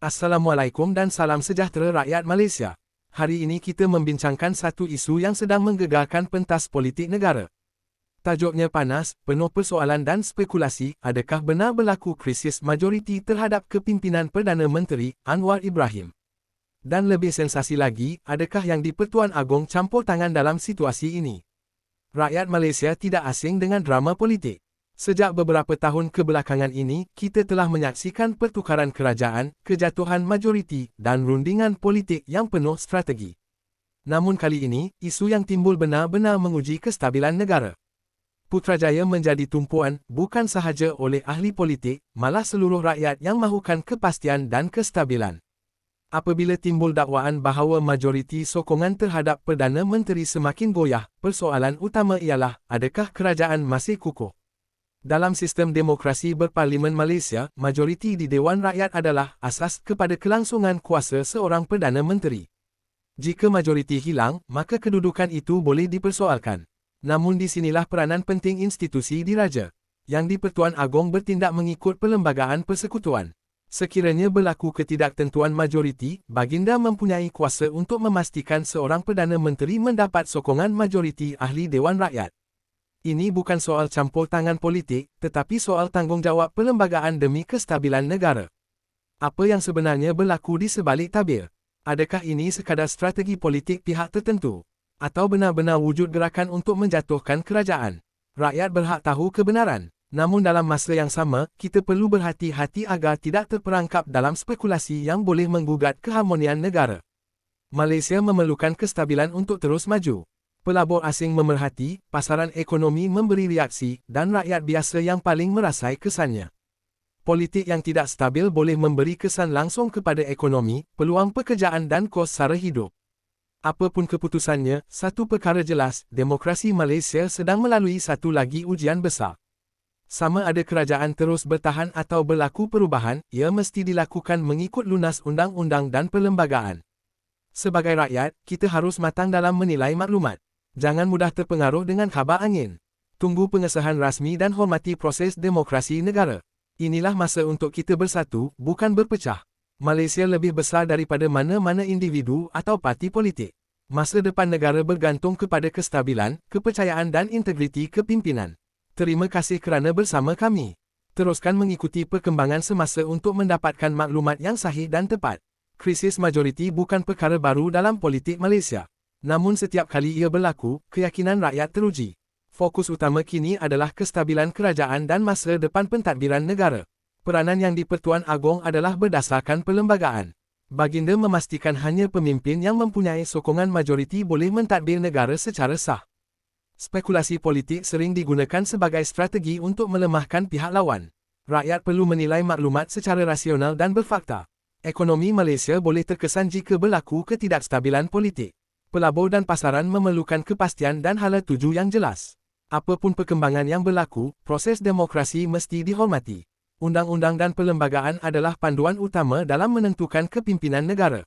Assalamualaikum dan salam sejahtera rakyat Malaysia. Hari ini kita membincangkan satu isu yang sedang menggegarkan pentas politik negara. Tajuknya panas, penuh persoalan dan spekulasi, adakah benar berlaku krisis majoriti terhadap kepimpinan Perdana Menteri Anwar Ibrahim? Dan lebih sensasi lagi, adakah yang di-Pertuan Agong campur tangan dalam situasi ini? Rakyat Malaysia tidak asing dengan drama politik. Sejak beberapa tahun kebelakangan ini, kita telah menyaksikan pertukaran kerajaan, kejatuhan majoriti dan rundingan politik yang penuh strategi. Namun kali ini, isu yang timbul benar-benar menguji kestabilan negara. Putrajaya menjadi tumpuan bukan sahaja oleh ahli politik, malah seluruh rakyat yang mahukan kepastian dan kestabilan. Apabila timbul dakwaan bahawa majoriti sokongan terhadap Perdana Menteri semakin goyah, persoalan utama ialah, adakah kerajaan masih kukuh? Dalam sistem demokrasi berparlimen Malaysia, majoriti di Dewan Rakyat adalah asas kepada kelangsungan kuasa seorang Perdana Menteri. Jika majoriti hilang, maka kedudukan itu boleh dipersoalkan. Namun di sinilah peranan penting institusi diraja. Yang di-Pertuan Agong bertindak mengikut perlembagaan persekutuan. Sekiranya berlaku ketidaktentuan majoriti, baginda mempunyai kuasa untuk memastikan seorang Perdana Menteri mendapat sokongan majoriti ahli Dewan Rakyat. Ini bukan soal campur tangan politik, tetapi soal tanggungjawab perlembagaan demi kestabilan negara. Apa yang sebenarnya berlaku di sebalik tabir? Adakah ini sekadar strategi politik pihak tertentu? Atau benar-benar wujud gerakan untuk menjatuhkan kerajaan? Rakyat berhak tahu kebenaran. Namun dalam masa yang sama, kita perlu berhati-hati agar tidak terperangkap dalam spekulasi yang boleh menggugat keharmonian negara. Malaysia memerlukan kestabilan untuk terus maju pelabur asing memerhati, pasaran ekonomi memberi reaksi, dan rakyat biasa yang paling merasai kesannya. Politik yang tidak stabil boleh memberi kesan langsung kepada ekonomi, peluang pekerjaan dan kos sara hidup. Apapun keputusannya, satu perkara jelas, demokrasi Malaysia sedang melalui satu lagi ujian besar. Sama ada kerajaan terus bertahan atau berlaku perubahan, ia mesti dilakukan mengikut lunas undang-undang dan perlembagaan. Sebagai rakyat, kita harus matang dalam menilai maklumat. Jangan mudah terpengaruh dengan khabar angin. Tunggu pengesahan rasmi dan hormati proses demokrasi negara. Inilah masa untuk kita bersatu, bukan berpecah. Malaysia lebih besar daripada mana-mana individu atau parti politik. Masa depan negara bergantung kepada kestabilan, kepercayaan dan integriti kepimpinan. Terima kasih kerana bersama kami. Teruskan mengikuti perkembangan semasa untuk mendapatkan maklumat yang sahih dan tepat. Krisis majoriti bukan perkara baru dalam politik Malaysia. Namun setiap kali ia berlaku, keyakinan rakyat teruji. Fokus utama kini adalah kestabilan kerajaan dan masa depan pentadbiran negara. Peranan yang di-Pertuan Agong adalah berdasarkan perlembagaan. Baginda memastikan hanya pemimpin yang mempunyai sokongan majoriti boleh mentadbir negara secara sah. Spekulasi politik sering digunakan sebagai strategi untuk melemahkan pihak lawan. Rakyat perlu menilai maklumat secara rasional dan berfakta. Ekonomi Malaysia boleh terkesan jika berlaku ketidakstabilan politik pelabur dan pasaran memerlukan kepastian dan hala tuju yang jelas. Apapun perkembangan yang berlaku, proses demokrasi mesti dihormati. Undang-undang dan perlembagaan adalah panduan utama dalam menentukan kepimpinan negara.